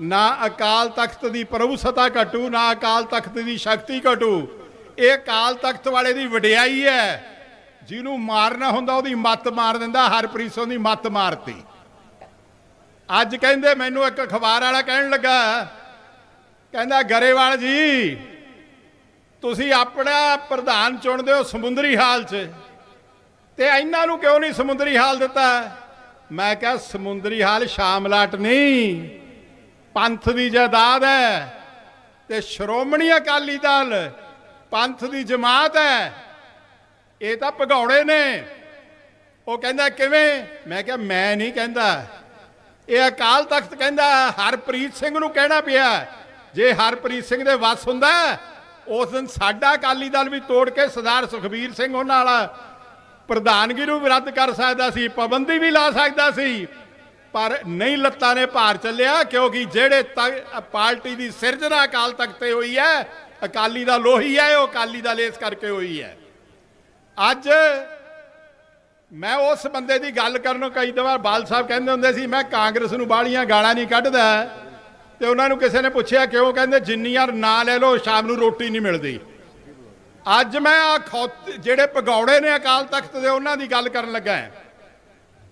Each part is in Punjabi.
ਨਾ ਅਕਾਲ ਤਖਤ ਦੀ ਪ੍ਰਭੂਸਤਾ ਘਟੂ, ਨਾ ਅਕਾਲ ਤਖਤ ਦੀ ਸ਼ਕਤੀ ਘਟੂ। ਇਹ ਅਕਾਲ ਤਖਤ ਵਾਲੇ ਦੀ ਵਡਿਆਈ ਹੈ। ਜਿਹਨੂੰ ਮਾਰਨਾ ਹੁੰਦਾ, ਉਹਦੀ ਮੱਤ ਮਾਰ ਦਿੰਦਾ, ਹਰਪ੍ਰੀਤ ਸਿੰਘ ਦੀ ਮੱਤ ਮਾਰਤੀ। ਅੱਜ ਕਹਿੰਦੇ, ਮੈਨੂੰ ਇੱਕ ਅਖਬਾਰ ਵਾਲਾ ਕਹਿਣ ਲੱਗਾ, ਕਹਿੰਦਾ, ਗਰੇਵਾਲ ਜੀ, ਤੁਸੀਂ ਆਪਣਾ ਪ੍ਰਧਾਨ ਚੁਣਦੇ ਹੋ ਸਮੁੰਦਰੀ ਹਾਲ 'ਚ ਤੇ ਇਹਨਾਂ ਨੂੰ ਕਿਉਂ ਨਹੀਂ ਸਮੁੰਦਰੀ ਹਾਲ ਦਿੱਤਾ? ਮੈਂ ਕਿਹਾ, ਸਮੁੰਦਰੀ ਹਾਲ ਸ਼ਾਮਲਾਟ ਨਹੀਂ। ਪੰਥ ਦੀ ਜਾਇਦਾਦ ਹੈ ਤੇ ਸ਼੍ਰੋਮਣੀ ਅਕਾਲੀ ਦਲ ਪੰਥ ਦੀ ਜਮਾਤ ਹੈ। ਇਹ ਤਾਂ ਭਗੌੜੇ ਨੇ। ਉਹ ਕਹਿੰਦਾ, ਕਿਵੇਂ? ਮੈਂ ਕਿਹਾ, ਮੈਂ ਨਹੀਂ ਕਹਿੰਦਾ। ਇਹ ਅਕਾਲ ਤਖਤ ਕਹਿੰਦਾ, ਹਰਪ੍ਰੀਤ ਸਿੰਘ ਨੂੰ ਕਹਿਣਾ ਪਿਆ। ਜੇ ਹਰਪ੍ਰੀਤ ਸਿੰਘ ਦੇ ਵੱਸ ਹੁੰਦਾ, ਉਸ ਦਿਨ ਸਾਡਾ ਅਕਾਲੀ ਦਲ ਵੀ ਤੋੜ ਕੇ ਸਰਦਾਰ ਸੁਖਬੀਰ ਸਿੰਘ ਉਹਨਾਂ ਵਾਲਾ ਪ੍ਰਧਾਨਗੀ ਨੂੰ ਵੀ ਰੱਦ ਕਰ ਸਕਦਾ ਸੀ, ਪਾਬੰਦੀ ਵੀ ਲਾ ਸਕਦਾ ਸੀ। ਪਰ ਨਹੀਂ ਲੱਤਾਂ ਨੇ ਭਾਰ ਚੱਲਿਆ, ਕਿਉਂਕਿ ਜਿਹੜੇ ਤ- ਪਾਰਟੀ ਦੀ ਸਿਰਜਣਾ ਅਕਾਲ ਤਖਤ ਤੇ ਹੋਈ ਹੈ, ਅਕਾਲੀ ਦਾ ਲੋਹੀ ਹੈ, ਉਹ ਅਕਾਲੀ ਦਲ ਇਸ ਕਰਕੇ ਹੋਈ ਹੈ। ਅੱਜ ਮੈਂ ਉਸ ਬੰਦੇ ਦੀ ਗੱਲ ਕਰਨ ਕਈ ਦਵਾਰ ਬਾਲ ਸਾਹਿਬ ਕਹਿੰਦੇ ਹੁੰਦੇ ਸੀ, ਮੈਂ ਕਾਂਗਰਸ ਨੂੰ ਬਾਲੀਆਂ ਗਾਲਾਂ ਨਹੀਂ ਕੱਢਦਾ। ਤੇ ਉਹਨਾਂ ਨੂੰ ਕਿਸੇ ਨੇ ਪੁੱਛਿਆ, ਕਿਉਂ? ਕਹਿੰਦੇ ਜਿੰਨੀ ਯਾਰ ਨਾ ਲੈ ਲੋ ਸ਼ਾਮ ਨੂੰ ਰੋਟੀ ਨਹੀਂ ਮਿਲਦੀ। ਅੱਜ ਮੈਂ ਆ ਜਿਹੜੇ ਪਗੌੜੇ ਨੇ ਅਕਾਲ ਤਖਤ ਦੇ, ਉਹਨਾਂ ਦੀ ਗੱਲ ਕਰਨ ਲੱਗਾ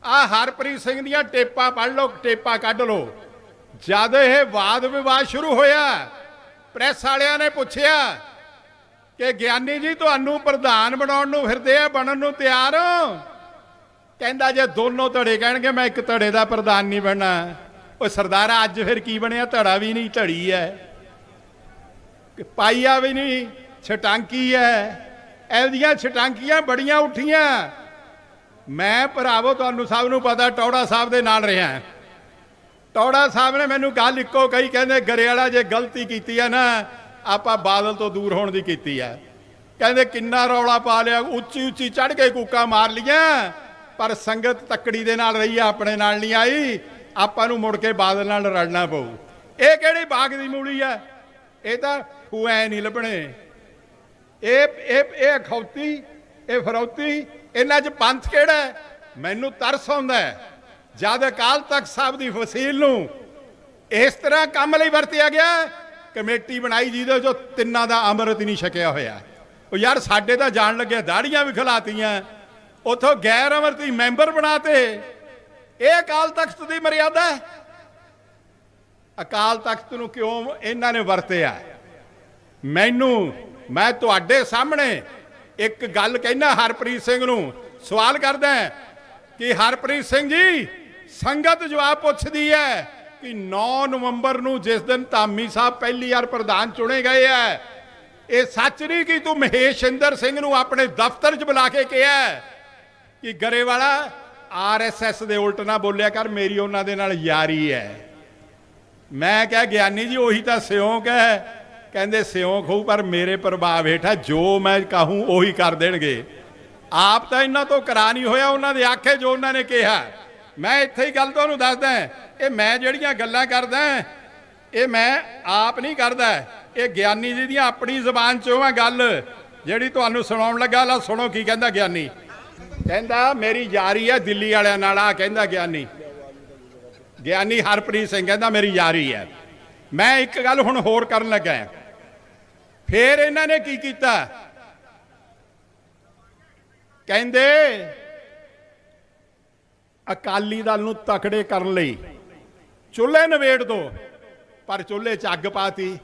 ਆ ਹਰਪ੍ਰੀਤ ਸਿੰਘ ਦੀਆਂ ਟੇਪਾਂ ਪੜ੍ਹ ਲਓ, ਟੇਪਾਂ ਕੱਢ ਲਓ। ਜਦ ਇਹ ਵਾਦ ਵਿਵਾਦ ਸ਼ੁਰੂ ਹੋਇਆ, ਪ੍ਰੈਸ ਵਾਲਿਆਂ ਨੇ ਪੁੱਛਿਆ ਕਿ ਗਿਆਨੀ ਜੀ, ਤੁਹਾਨੂੰ ਪ੍ਰਧਾਨ ਬਣਾਉਣ ਨੂੰ ਫਿਰਦੇ ਆ, ਬਣਨ ਨੂੰ ਤਿਆਰ? ਕਹਿੰਦਾ, ਜੇ ਦੋਨੋਂ ਧੜੇ ਕਹਿਣਗੇ, ਮੈਂ ਇੱਕ ਧੜੇ ਦਾ ਪ੍ਰਧਾਨ ਨਹੀਂ ਬਣਨਾ। ਉਹ ਸਰਦਾਰਾ, ਅੱਜ ਫਿਰ ਕੀ ਬਣਿਆ? ਧੜਾ ਵੀ ਨਹੀਂ, ਧੜੀ ਹੈ ਪਾਈਆ ਵੀ ਨਹੀਂ, ਛਟਾਂਕੀ ਹੈ ਇਹਦੀਆਂ ਛਟਾਂਕੀਆਂ ਬੜੀਆਂ ਉੱਠੀਆਂ। ਮੈਂ ਭਰਾਵੋ, ਤੁਹਾਨੂੰ ਸਭ ਨੂੰ ਪਤਾ, ਟੌੜਾ ਸਾਹਿਬ ਦੇ ਨਾਲ ਰਿਹਾ ਟੌੜਾ ਸਾਹਿਬ ਨੇ ਮੈਨੂੰ ਗੱਲ ਇੱਕੋ ਕਹੀ, ਕਹਿੰਦੇ, ਗਰੇਵਾਲਾ, ਜੇ ਗਲਤੀ ਕੀਤੀ ਹੈ ਨਾ, ਆਪਾਂ ਬਾਦਲ ਤੋਂ ਦੂਰ ਹੋਣ ਦੀ ਕੀਤੀ ਹੈ। ਕਹਿੰਦੇ, ਕਿੰਨਾ ਰੌਲਾ ਪਾ ਲਿਆ ਉੱਚੀ ਉੱਚੀ ਚੜ ਕੇ ਕੂਕਾਂ ਮਾਰ ਲੀਆਂ ਪਰ ਸੰਗਤ ਤੱਕੜੀ ਦੇ ਨਾਲ ਰਹੀ ਆ, ਆਪਣੇ ਨਾਲ ਨਹੀਂ ਆਈ। ਆਪਾਂ ਨੂੰ ਮੁੜ ਕੇ ਬਾਦਲ ਨਾਲ ਰਲਣਾ ਪਊ। ਇਹ ਕਿਹੜੀ ਬਾਗ ਦੀ ਮੂਲੀ ਆ ਇਹ ਤਾਂ ਹੁਐ ਨਹੀਂ ਲੱਭਣੇ। ਇਹ ਇਹ ਇਹ ਖੌਤੀ ਇਹ ਫਰੌਤੀ ਇਹਨਾਂ 'ਚ ਪੰਥ ਕਿਹੜਾ ਹੈ? ਮੈਨੂੰ ਤਰਸ ਆਉਂਦਾ ਹੈ। ਜਦ ਅਕਾਲ ਤਖਤ ਸਾਹਿਬ ਦੀ ਫਸੀਲ ਨੂੰ ਇਸ ਤਰ੍ਹਾਂ ਕੰਮ ਲਈ ਵਰਤਿਆ ਗਿਆ, ਕਮੇਟੀ ਬਣਾਈ ਜਿਹਦੇ ਚੋਂ ਤਿੰਨਾਂ ਦਾ ਅੰਮ੍ਰਿਤ ਨਹੀਂ ਛਕਿਆ ਹੋਇਆ ਉਹ ਯਾਰ ਸਾਡੇ ਤਾਂ ਜਾਣ ਲੱਗਿਆ ਦਾੜੀਆਂ ਵੀ ਖਿਲਾਤੀਆਂ ਉਥੋਂ ਗੈਰ ਅੰਮ੍ਰਿਤੀ ਮੈਂਬਰ ਬਣਾਤੇ ਇਹ ਅਕਾਲ ਤਖਤ ਦੀ ਮਰਿਆਦਾ ਹੈ ਅਕਾਲ ਤਖਤ ਨੂੰ ਕਿਉਂ ਇਹਨਾਂ ਨੇ ਵਰਤਿਆ ਮੈਨੂੰ, ਮੈਂ ਤੁਹਾਡੇ ਸਾਹਮਣੇ ਇੱਕ ਗੱਲ ਕਹਿਣਾ ਹਰਪ੍ਰੀਤ ਸਿੰਘ ਨੂੰ, ਸਵਾਲ ਕਰਦਾ ਕਿ ਹਰਪ੍ਰੀਤ ਸਿੰਘ ਜੀ, ਸੰਗਤ ਜਵਾਬ ਪੁੱਛਦੀ ਹੈ ਕਿ 9 ਨਵੰਬਰ ਨੂੰ ਜਿਸ ਦਿਨ ਧਾਮੀ ਸਾਹਿਬ ਪਹਿਲੀ ਵਾਰ ਪ੍ਰਧਾਨ ਚੁਣੇ ਗਏ ਹੈ ਇਹ ਸੱਚ ਨਹੀਂ ਕਿ ਤੂੰ ਮਹੇਸ਼ ਇੰਦਰ ਸਿੰਘ ਨੂੰ ਆਪਣੇ ਦਫ਼ਤਰ 'ਚ ਬੁਲਾ ਕੇ ਕਿਹਾ ਕਿ ਗਰੇਵਾਲਾ ਆਰਐਸਐਸ ਦੇ ਉਲਟ ਨਾ ਬੋਲਿਆ ਕਰ, ਮੇਰੀ ਉਹਨਾਂ ਦੇ ਨਾਲ ਯਾਰੀ ਹੈ। ਮੈਂ ਕਿਹਾ, ਗਿਆਨੀ ਜੀ, ਉਹੀ ਤਾਂ ਸਿਉਂਕ ਹੈ। ਕਹਿੰਦੇ ਸਿਉਂਕ ਹੋਊ ਪਰ ਮੇਰੇ ਪ੍ਰਭਾਵ ਹੇਠਾਂ ਜੋ ਮੈਂ ਕਹੂੰ, ਉਹੀ ਕਰ ਦੇਣਗੇ। ਆਪ ਤਾਂ ਇਹਨਾਂ ਤੋਂ ਕਰਾ ਨਹੀਂ ਹੋਇਆ, ਉਹਨਾਂ ਦੇ ਆਖੇ ਜੋ ਉਹਨਾਂ ਨੇ ਕਿਹਾ। ਮੈਂ ਇੱਥੇ ਹੀ ਗੱਲ ਤੁਹਾਨੂੰ ਦੱਸਦਾ ਇਹ ਮੈਂ ਜਿਹੜੀਆਂ ਗੱਲਾਂ ਕਰਦਾ ਇਹ ਮੈਂ ਆਪ ਨਹੀਂ ਕਰਦਾ ਇਹ ਗਿਆਨੀ ਜੀ ਦੀਆਂ ਆਪਣੀ ਜ਼ੁਬਾਨ ਚੋਂ ਆ ਗੱਲ, ਜਿਹੜੀ ਤੁਹਾਨੂੰ ਸੁਣਾਉਣ ਲੱਗਾ, ਲਾ ਸੁਣੋ ਕੀ ਕਹਿੰਦਾ ਗਿਆਨੀ। ਕਹਿੰਦਾ, ਮੇਰੀ ਯਾਰੀ ਹੈ ਦਿੱਲੀ ਵਾਲਿਆਂ ਨਾਲ ਆ ਕਹਿੰਦਾ ਗਿਆਨੀ। ਗਿਆਨੀ ਹਰਪ੍ਰੀਤ ਸਿੰਘ ਕਹਿੰਦਾ, ਮੇਰੀ ਯਾਰੀ ਹੈ ਮੈਂ ਇੱਕ ਗੱਲ ਹੁਣ ਹੋਰ ਕਰਨ ਲੱਗਾ ਹਾਂ। ਫੇਰ ਇਹਨਾਂ ਨੇ ਕੀ ਕੀਤਾ? ਕਹਿੰਦੇ, ਅਕਾਲੀ ਦਲ ਨੂੰ ਤਕੜੇ ਕਰਨ ਲਈ ਚੁੱਲ੍ਹੇ ਨਵੇੜ ਦੋ, ਪਰ ਚੁੱਲ੍ਹੇ 'ਚ ਅੱਗ ਪਾਤੀ।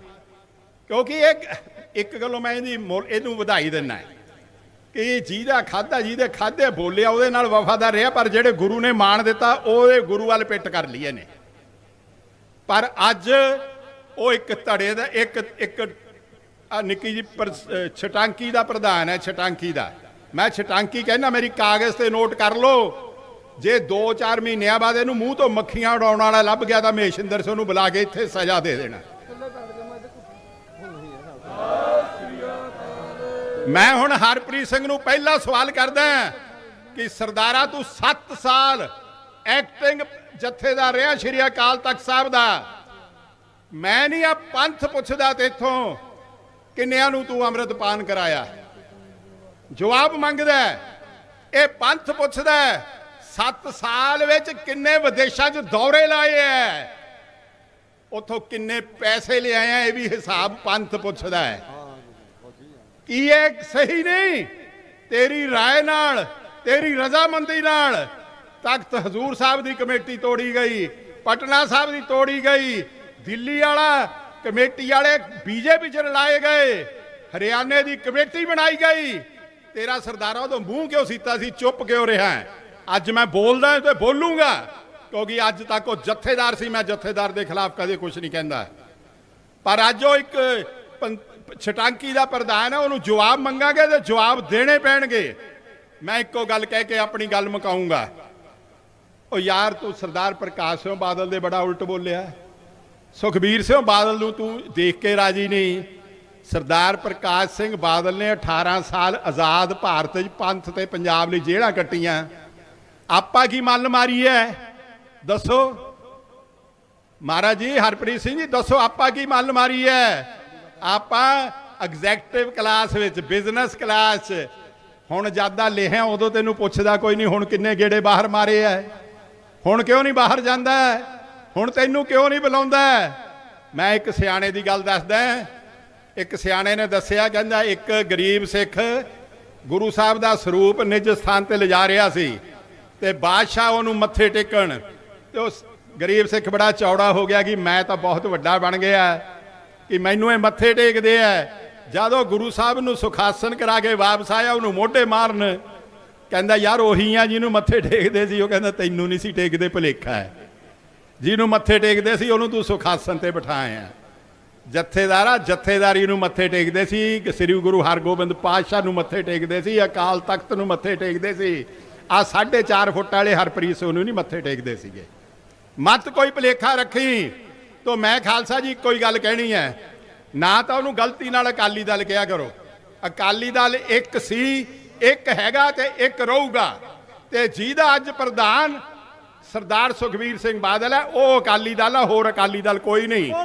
ਕਿਉਂਕਿ ਇਹ ਇੱਕ ਗੱਲੋਂ ਮੈਂ ਇਹਦੀ ਮੁੱਲ- ਇਹਨੂੰ ਵਧਾਈ ਦਿੰਦਾ ਕਿ ਜਿਹਦਾ ਖਾਦਾ ਜਿਹਦੇ ਖਾਦੇ ਬੋਲਿਆ, ਉਹਦੇ ਨਾਲ ਵਫਾਦਾਰ ਰਿਹਾ, ਪਰ ਜਿਹੜੇ ਗੁਰੂ ਨੇ ਮਾਣ ਦਿੱਤਾ, ਉਹਦੇ ਗੁਰੂ ਵੱਲ ਪਿੱਟ ਕਰ ਲਈਏ ਨੇ। ਪਰ ਅੱਜ ਉਹ ਇੱਕ ਧੜੇ ਦਾ, ਇੱਕ ਇੱਕ ਆਹ ਨਿੱਕੀ ਜੀ ਛਟਾਂਕੀ ਦਾ ਪ੍ਰਧਾਨ ਹੈ, ਛਟਾਂਕੀ ਦਾ। ਮੈਂ ਛਟਾਂਕੀ ਕਹਿੰਦਾ, ਮੇਰੀ ਕਾਗਜ਼ ਤੇ ਨੋਟ ਕਰ ਲਓ। ਜੇ 2-4 ਮਹੀਨਿਆਂ ਬਾਅਦ ਇਹਨੂੰ ਮੂੰਹ ਤੋਂ ਮੱਖੀਆਂ ਉਡਾਉਣ ਵਾਲਾ ਲੱਭ ਗਿਆ, ਤਾਂ ਮਹੇਸ਼ਿੰਦਰ ਸਿੰਘ ਨੂੰ ਬੁਲਾ ਕੇ ਇੱਥੇ ਸਜ਼ਾ ਦੇ ਦੇਣਾ। ਮੈਂ ਹੁਣ ਹਰਪ੍ਰੀਤ ਸਿੰਘ ਨੂੰ ਪਹਿਲਾ ਸਵਾਲ ਕਰਦਾ ਕਿ ਸਰਦਾਰਾ, ਤੂੰ 7 ਸਾਲ ਐਕਟਿੰਗ ਜਥੇਦਾਰ ਰਿਹਾ ਸ਼੍ਰੀ ਅਕਾਲ ਤਖਤ ਸਾਹਿਬ ਦਾ। ਮੈਂ ਨਹੀਂ ਆ ਪੰਥ ਪੁੱਛਦਾ ਤੇਥੋਂ ਕਿੰਨਿਆਂ ਨੂੰ ਤੂੰ ਅੰਮ੍ਰਿਤਪਾਨ ਕਰਾਇਆ ਜਵਾਬ ਮੰਗਦਾ ਹੈ। ਇਹ ਪੰਥ ਪੁੱਛਦਾ 7 ਸਾਲ ਵਿੱਚ ਕਿੰਨੇ ਵਿਦੇਸ਼ਾਂ 'ਚ ਦੌਰੇ ਲਾਏ ਐ ਉਥੋਂ ਕਿੰਨੇ ਪੈਸੇ ਲਿਆਏ ਆ ਇਹ ਵੀ ਹਿਸਾਬ ਪੰਥ ਪੁੱਛਦਾ ਹੈ ਕੀ ਇਹ ਸਹੀ ਨਹੀਂ ਤੇਰੀ رائے ਨਾਲ ਤੇਰੀ ਰਜ਼ਾਮੰਦੀ ਨਾਲ ਤਖਤ ਹਜ਼ੂਰ ਸਾਹਿਬ ਦੀ ਕਮੇਟੀ ਤੋੜੀ ਗਈ ਪਟਨਾ ਸਾਹਿਬ ਦੀ ਤੋੜੀ ਗਈ ਦਿੱਲੀ ਵਾਲਾ ਕਮੇਟੀ ਵਾਲੇ ਬੀਜੇਪੀ ਚ ਰਲਾਏ ਗਏ। ਹਰਿਆਣੇ ਦੀ ਕਮੇਟੀ ਬਣਾਈ ਗਈ। ਤੇਰਾ ਸਰਦਾਰਾ ਉਦੋਂ ਮੂੰਹ ਕਿਉਂ ਸੀਤਾ ਸੀ? ਚੁੱਪ ਕਿਉਂ ਰਿਹਾ ਅੱਜ ਮੈਂ ਬੋਲਦਾ ਤੇ ਬੋਲੂੰਗਾ। ਕਿਉਂਕਿ ਅੱਜ ਤੱਕ ਉਹ ਜਥੇਦਾਰ ਸੀ। ਮੈਂ ਜਥੇਦਾਰ ਦੇ ਖਿਲਾਫ ਕਦੇ ਕੁਝ ਨਹੀਂ ਕਹਿੰਦਾ। ਪਰ ਅੱਜ ਉਹ ਇੱਕ ਪੰ- ਛਟਾਂਕੀ ਦਾ ਪ੍ਰਧਾਨ ਹੈ। ਉਹਨੂੰ ਜਵਾਬ ਮੰਗਾਂਗੇ ਤੇ ਜਵਾਬ ਦੇਣੇ ਪੈਣਗੇ। ਮੈਂ ਇੱਕੋ ਗੱਲ ਕਹਿ ਕੇ ਆਪਣੀ ਗੱਲ ਮੁਕਾਉਂਗਾ ਉਹ ਯਾਰ ਤੂੰ ਸਰਦਾਰ ਪ੍ਰਕਾਸ਼ ਸਿੰਘ ਬਾਦਲ ਦੇ ਬੜਾ ਉਲਟ ਬੋਲਿਆ। ਸੁਖਬੀਰ ਸਿੰਘ ਬਾਦਲ ਨੂੰ ਤੂੰ ਦੇਖ ਕੇ ਰਾਜੀ ਨਹੀਂ। ਸਰਦਾਰ ਪ੍ਰਕਾਸ਼ ਸਿੰਘ ਬਾਦਲ ਨੇ 18 ਸਾਲ ਆਜ਼ਾਦ ਭਾਰਤ 'ਚ ਪੰਥ ਤੇ ਪੰਜਾਬ ਲਈ ਜੇਲ੍ਹਾਂ ਕੱਟੀਆਂ। ਆਪਾਂ ਕੀ ਮੱਲ ਮਾਰੀ ਹੈ ਦੱਸੋ। ਮਹਾਰਾਜ ਜੀ, ਹਰਪ੍ਰੀਤ ਸਿੰਘ ਜੀ, ਦੱਸੋ ਆਪਾਂ ਕੀ ਮੱਲ ਮਾਰੀ ਹੈ ਆਪਾਂ ਐਗਜ਼ੈਕਟਿਵ ਕਲਾਸ ਵਿੱਚ ਬਿਜ਼ਨਸ ਕਲਾਸ 'ਚ। ਹੁਣ ਜ਼ਿਆਦਾ ਲਿਖਿਆ, ਉਦੋਂ ਤੈਨੂੰ ਪੁੱਛਦਾ ਕੋਈ ਨਹੀਂ, ਹੁਣ ਕਿੰਨੇ ਗੇੜੇ ਬਾਹਰ ਮਾਰੇ ਐ? ਹੁਣ ਕਿਉਂ ਨਹੀਂ ਬਾਹਰ ਜਾਂਦਾ? ਹੁਣ ਤੈਨੂੰ ਕਿਉਂ ਨਹੀਂ ਬੁਲਾਉਂਦਾ? ਮੈਂ ਇੱਕ ਸਿਆਣੇ ਦੀ ਗੱਲ ਦੱਸਦਾ। ਇੱਕ ਸਿਆਣੇ ਨੇ ਦੱਸਿਆ, ਕਹਿੰਦਾ ਇੱਕ ਗਰੀਬ ਸਿੱਖ ਗੁਰੂ ਸਾਹਿਬ ਦਾ ਸਰੂਪ ਨਿਜ ਸਥਾਨ ਤੇ ਲਿਜਾ ਰਿਹਾ ਸੀ ਤੇ ਬਾਦਸ਼ਾਹ ਉਹਨੂੰ ਮੱਥੇ ਟੇਕਣ ਤੇ ਉਸ ਗਰੀਬ ਸਿੱਖ ਬੜਾ ਚੌੜਾ ਹੋ ਗਿਆ ਕਿ ਮੈਂ ਤਾਂ ਬਹੁਤ ਵੱਡਾ ਬਣ ਗਿਆ ਕਿ ਮੈਨੂੰ ਇਹ ਮੱਥੇ ਟੇਕਦੇ ਆ। ਜਦੋਂ ਗੁਰੂ ਸਾਹਿਬ ਨੂੰ ਸੁਖਾਸਨ ਕਰਾ ਕੇ ਵਾਪਸ ਆਇਆ, ਉਹਨੂੰ ਮੋਢੇ ਮਾਰਨ। ਕਹਿੰਦਾ, ਯਾਰ, ਉਹੀ ਆ ਜਿਹਨੂੰ ਮੱਥੇ ਟੇਕਦੇ ਸੀ। ਉਹ ਕਹਿੰਦਾ, ਤੈਨੂੰ ਨਹੀਂ ਸੀ ਟੇਕਦੇ ਭੁਲੇਖਾ ਹੈ। ਜਿਹਨੂੰ ਮੱਥੇ ਟੇਕਦੇ ਸੀ, ਉਹਨੂੰ ਤੂੰ ਸੁਖਾਸਨ ਤੇ ਬਿਠਾਇਆ। ਜਥੇਦਾਰਾ ਜਥੇਦਾਰੀ ਨੂੰ ਮੱਥੇ ਟੇਕਦੇ ਸੀ, ਕਿ ਸ੍ਰੀ ਗੁਰੂ ਹਰਗੋਬਿੰਦ ਪਾਤਸ਼ਾਹ ਨੂੰ ਮੱਥੇ ਟੇਕਦੇ ਸੀ, ਅਕਾਲ ਤਖਤ ਨੂੰ ਮੱਥੇ ਟੇਕਦੇ ਸੀ। ਆ 4.5 ਫੁੱਟ ਵਾਲੇ ਹਰਪ੍ਰੀਤ ਸਿੰਘ ਨੂੰ ਨਹੀਂ ਮੱਥੇ ਟੇਕਦੇ ਸੀਗੇ। ਮਤ ਕੋਈ ਭਲੇਖਾ ਰੱਖੀ, ਤੋ ਮੈਂ ਖਾਲਸਾ ਜੀ ਕੋਈ ਗੱਲ ਕਹਿਣੀ ਹੈ। ਨਾ ਤਾਂ ਉਹਨੂੰ ਗਲਤੀ ਨਾਲ ਅਕਾਲੀ ਦਲ ਕਿਹਾ ਕਰੋ। ਅਕਾਲੀ ਦਲ ਇੱਕ ਸੀ, ਇੱਕ ਹੈਗਾ ਤੇ ਇੱਕ ਰਹੂਗਾ। ਤੇ ਜਿਹਦਾ ਅੱਜ ਪ੍ਰਧਾਨ ਸਰਦਾਰ ਸੁਖਬੀਰ ਸਿੰਘ ਬਾਦਲ ਹੈ ਉਹ ਅਕਾਲੀ ਦਲ ਆ ਹੋਰ ਅਕਾਲੀ ਦਲ ਕੋਈ ਨਹੀਂ।